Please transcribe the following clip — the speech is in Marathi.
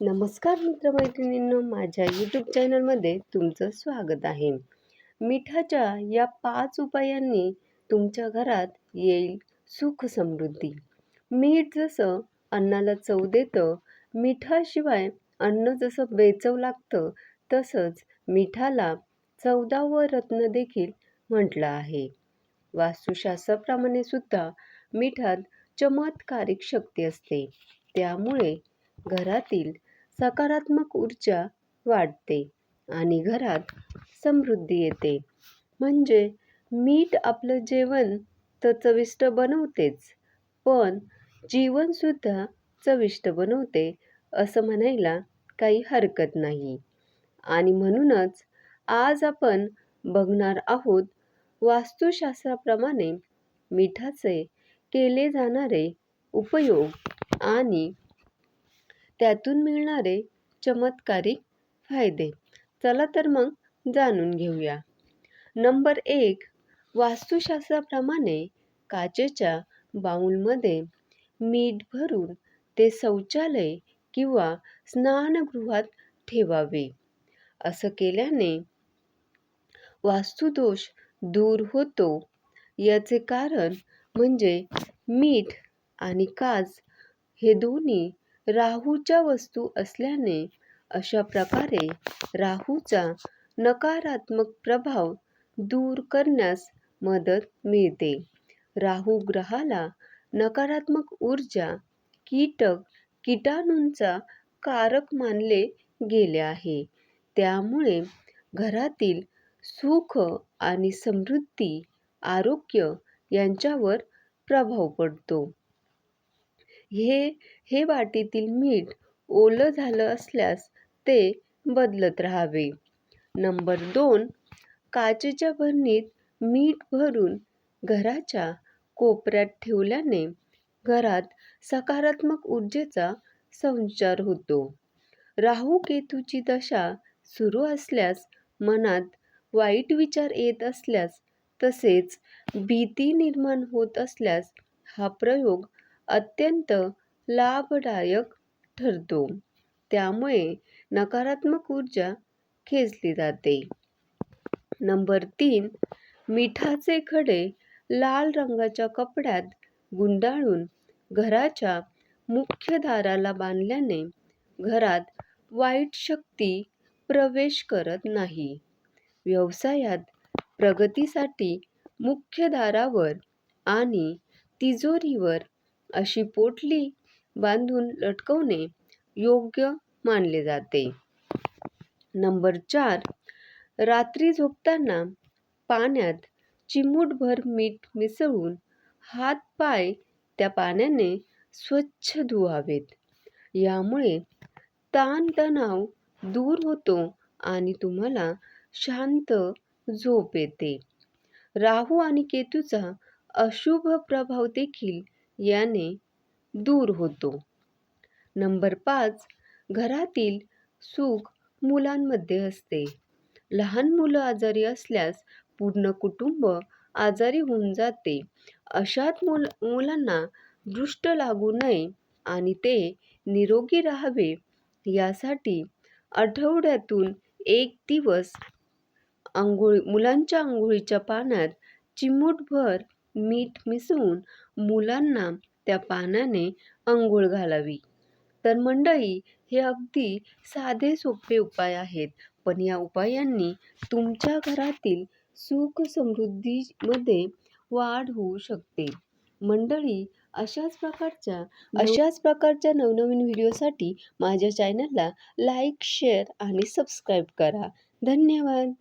नमस्कार मित्रमैत्रिणींनो माझ्या यूट्यूब चॅनलमध्ये तुमचं स्वागत आहे. मिठाच्या या पाच उपायांनी तुमच्या घरात येईल सुख समृद्धी. मीठ जसं अन्नाला चव देतं मिठाशिवाय अन्न जसं बेचव लागतं तसंच मिठाला चौदावं रत्न देखील म्हटलं आहे. वास्तुशास्त्राप्रमाणे सुद्धा मिठात चमत्कारिक शक्ती असते. त्यामुळे घरातील सकारात्मक ऊर्जा वाढते आणि घरात समृद्धी येते. म्हणजे मीठ आपलं जेवण तर चविष्ट बनवतेच पण जीवनसुद्धा चविष्ट बनवते असं म्हणायला काही हरकत नाही. आणि म्हणूनच आज आपण बघणार आहोत वास्तुशास्त्राप्रमाणे मिठाचे केले जाणारे उपयोग आणि त्यातून मिळणारे चमत्कारिक फायदे. चला तर मग जाणून घेऊया. नंबर एक वास्तुशास्त्राप्रमाणे काचेच्या बाऊलमध्ये मीठ भरून ते शौचालय किंवा स्नानगृहात ठेवावे. असं केल्याने वास्तुदोष दूर होतो. याचे कारण म्हणजे मीठ आणि काच हे दोन्ही राहूच्या वस्तू असल्याने अशा प्रकारे राहूचा नकारात्मक प्रभाव दूर करण्यास मदत मिळते. राहू ग्रहाला नकारात्मक ऊर्जा कीटक कीटाणूंचा कारक मानले गेले आहे. त्यामुळे घरातील सुख आणि समृद्धी आरोग्य यांच्यावर प्रभाव पडतो. हे हे वाटीतील मीठ ओलं झालं असल्यास ते बदलत राहावे. नंबर दोन काचेच्या भरणीत मीठ भरून घराच्या कोपऱ्यात ठेवल्याने घरात सकारात्मक ऊर्जेचा संचार होतो. राहू केतूची दशा सुरू असल्यास मनात वाईट विचार येत असल्यास तसेच भीती निर्माण होत असल्यास हा प्रयोग अत्यंत लाभदायक ठरतो. त्यामुळे नकारात्मक ऊर्जा खेचली जाते. नंबर तीन मिठाचे खडे लाल रंगाच्या कपड्यात गुंडाळून घराच्या मुख्य दाराला बांधल्याने घरात वाईट शक्ती प्रवेश करत नाही. व्यवसायात प्रगतीसाठी मुख्य दारावर आणि तिजोरीवर अशी पोटली बांधून लटकवणे योग्य मानले जाते. नंबर चार रात्री झोपताना पाण्यात चिमूटभर मीठ मिसळून हात पाय त्या पाण्याने स्वच्छ धुवावेत. यामुळे ताणतणाव दूर होतो आणि तुम्हाला शांत झोप येते. राहू आणि केतूचा अशुभ प्रभाव देखील याने दूर होतो. नंबर पाच घरातील सुख मुलांमध्ये असते. लहान मुलं आजारी असल्यास पूर्ण कुटुंब आजारी होऊन जाते. अशात मुल मुलांना दृष्ट लागू नये आणि ते निरोगी राहावे. यासाठी आठवड्यातून एक दिवस आंघोळी मुलांच्या आंघोळीच्या पाण्यात चिमूटभर मीठ मिसळून मुलांना त्या पाण्याने अंघोळ घालावी. तर मंडळी हे अगदी साधे सोपे उपाय आहेत पण या उपायांनी तुमच्या घरातील सुख समृद्धीमध्ये वाढ होऊ शकते. मंडळी अशाच प्रकारच्या अशाच प्रकारच्या नवनवीन व्हिडिओसाठी माझ्या चॅनलला लाईक शेअर आणि सबस्क्राईब करा. धन्यवाद.